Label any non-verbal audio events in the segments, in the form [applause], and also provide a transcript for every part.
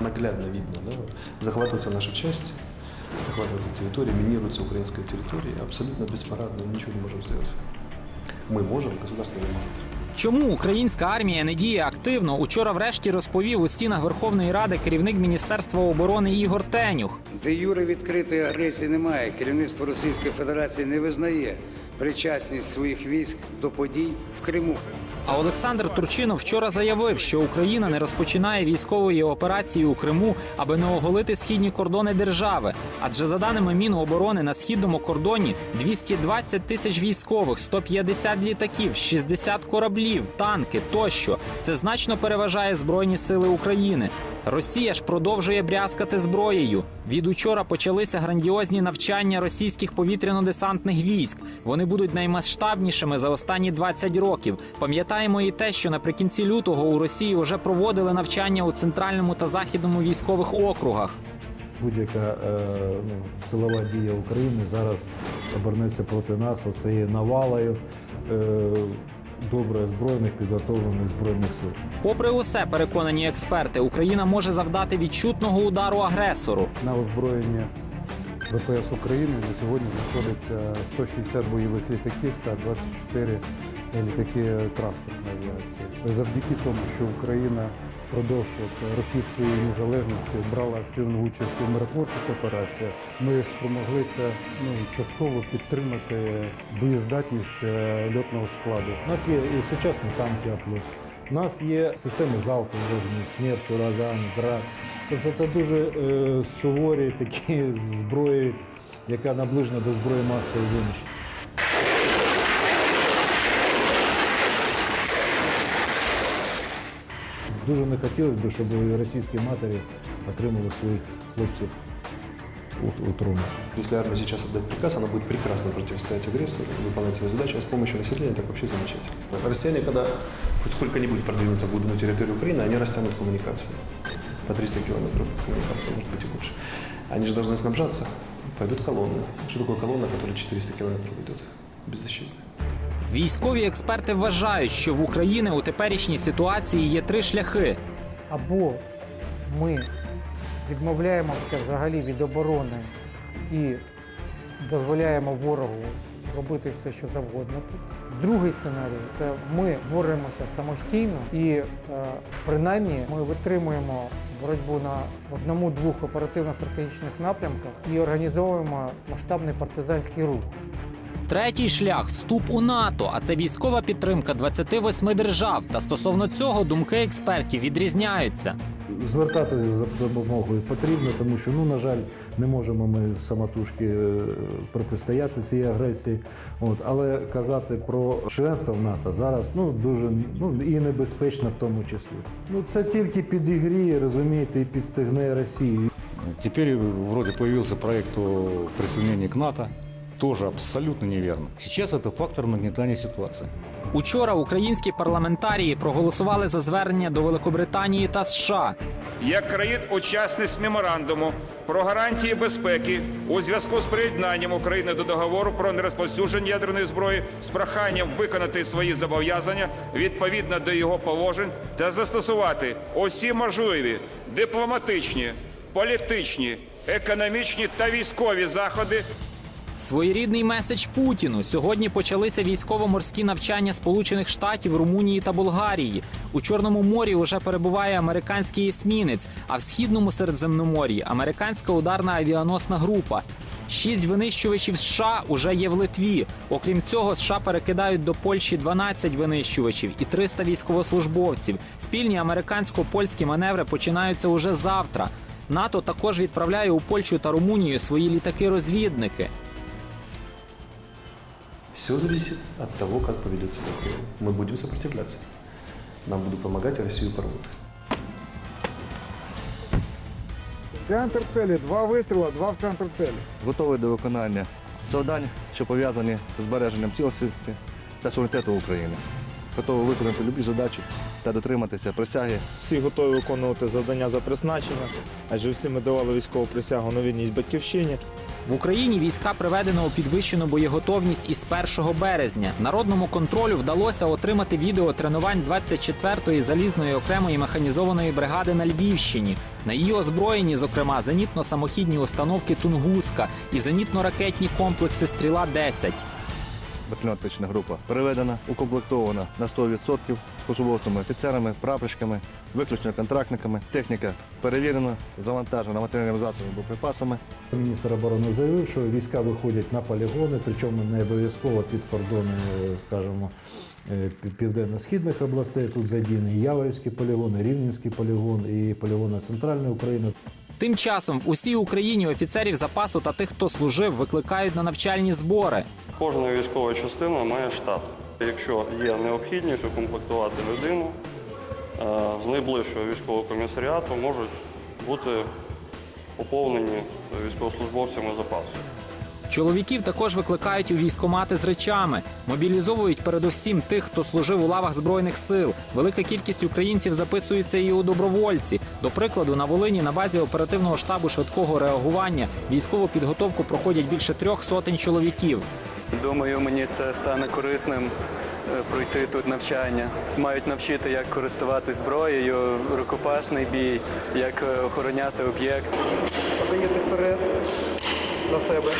наглядно видно. Да? Захватывается наша часть, захватывается территория, минируется украинская территория. Абсолютно беспарадно, ничего не можем сделать. Мы можем, государство не может. Чому українська армія не діє активно? Учора врешті розповів у стінах Верховної Ради керівник Міністерства оборони Ігор Тенюх. Де юре відкритої агресії немає. Керівництво Російської Федерації не визнає причасність своїх військ до подій в Криму. А Олександр Турчинов вчора заявив, що Україна не розпочинає військової операції у Криму, аби не оголити східні кордони держави. Адже за даними Міноборони на східному кордоні 220 тисяч військових, 150 літаків, 60 кораблів, танки тощо. Це значно переважає збройні сили України. Росія ж продовжує брязкати зброєю. Від учора почалися грандіозні навчання російських повітряно-десантних військ. Вони будуть наймасштабнішими за останні 20 років. Пам'ятаємо і те, що наприкінці лютого у Росії вже проводили навчання у центральному та західному військових округах. Будь-яка е, ну, силова дія України зараз обернеться проти нас оцею навалою е, добре озброєних, підготовлених збройних сил. Попри усе, переконані експерти, Україна може завдати відчутного удару агресору. На озброєння ВПС України на сьогодні знаходиться 160 бойових літаків та 24 літаки транспортної авіації. Завдяки тому, що Україна впродовж років своєї незалежності брала активну участь у миротворчих операціях, ми спромоглися ну, частково підтримати боєздатність е, льотного складу. У нас є і сучасні танки «Аплюс», у нас є системи залпового вогню, смерч, ураган, град. Тобто це дуже е, суворі такі [laughs] зброї, яка наближена до зброї масового винищення. Дуже не хотілося б, щоб російські матері отримали своїх хлопців у, у труну. Если армия сейчас отдать приказ, она будет прекрасно противостоять агрессору, выполнять свои задачи, а с помощью населения так вообще замечательно. Россияне, когда хоть сколько-нибудь продвинутся в глубину территории Украины, они растянут коммуникации. По 300 километров коммуникация, может быть и больше. Они же должны снабжаться. Пойдут колонны. Что такое колонна, которая 400 километров идет? Беззащитная. Військові експерти вважають, що в Україні у теперішній ситуації є три шляхи. або ми відмовляємося взагалі від оборони і дозволяємо ворогу робити все, що завгодно. Другий сценарій це ми боремося самостійно і е, принаймні ми витримуємо боротьбу на одному-двох оперативно-стратегічних напрямках і організовуємо масштабний партизанський рух. Третій шлях вступ у НАТО, а це військова підтримка 28 держав. Та стосовно цього думки експертів відрізняються. Звертатися за допомогою потрібно, тому що, ну, на жаль, не можемо ми самотужки е, протистояти цій агресії. От, але казати про членство в НАТО зараз ну, дуже ну, і небезпечно в тому числі. Ну, це тільки підігріє, розумієте, і підстигне Росію. Теперь вроде появился проект о присоединении к НАТО. Тоже абсолютно неверно. Сейчас это фактор нагнетания ситуации. Учора українські парламентарії проголосували за звернення до Великобританії та США. як країн-учасниць меморандуму про гарантії безпеки у зв'язку з приєднанням України до договору про нерозповсюдження ядерної зброї з проханням виконати свої зобов'язання відповідно до його положень та застосувати усі можливі дипломатичні, політичні, економічні та військові заходи Своєрідний меседж Путіну. Сьогодні почалися військово-морські навчання Сполучених Штатів, Румунії та Болгарії. У Чорному морі вже перебуває американський есмінець, а в східному Середземномор'ї американська ударна авіаносна група. Шість винищувачів США уже є в Литві. Окрім цього, США перекидають до Польщі 12 винищувачів і 300 військовослужбовців. Спільні американсько-польські маневри починаються уже завтра. НАТО також відправляє у Польщу та Румунію свої літаки-розвідники. Все зависит от того, как поведет себя Крым. Мы будем сопротивляться. Нам будут помогать, а Россию порвут. Центр цілі, два вистріли, два в центр цілі. готовий до виконання завдань, що пов'язані з збереженням цілісності та суверенітету України. Готовий виконати любі задачі та дотриматися присяги Всі готові виконувати завдання за призначення, адже всі ми давали військову присягу на вірність батьківщині. В Україні війська приведено у підвищену боєготовність із 1 березня. Народному контролю вдалося отримати відео тренувань 24-ї залізної окремої механізованої бригади на Львівщині. На її озброєнні, зокрема, зенітно-самохідні установки Тунгуска і зенітно-ракетні комплекси Стріла 10 Батальйонна група переведена, укомплектована на 100% службовцями, офіцерами, прапорщиками, виключно контрактниками. Техніка перевірена, завантажена матеріальними засобами, боєприпасами. Міністр оборони заявив, що війська виходять на полігони, причому не обов'язково під кордони, скажімо, е, південно-східних областей. Тут задіяний і Яворівський полігон, Рівненський полігон, і полігони Центральної України. Тим часом в усій Україні офіцерів запасу та тих, хто служив, викликають на навчальні збори. Кожна військова частина має штат. Якщо є необхідність укомплектувати людину, е, з найближчого військового комісаріату можуть бути поповнені військовослужбовцями запасу. Чоловіків також викликають у військомати з речами, мобілізовують передусім тих, хто служив у лавах збройних сил. Велика кількість українців записується і у добровольці. До прикладу, на Волині на базі оперативного штабу швидкого реагування військову підготовку проходять більше трьох сотень чоловіків. Думаю, мені це стане корисним е, пройти тут навчання. Тут мають навчити, як користуватись зброєю, рукопашний бій, як е, охороняти об'єкт. Подаєте вперед На себе.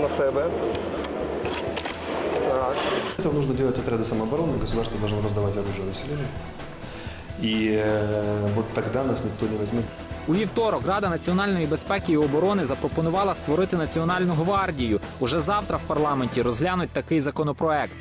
На себе. Так. Это нужно делать отряды самообороны, государство должно раздавать оружие населению. И э, вот тогда нас никто не возьмет. У вівторок Рада національної безпеки і оборони запропонувала створити національну гвардію. Уже завтра в парламенті розглянуть такий законопроект.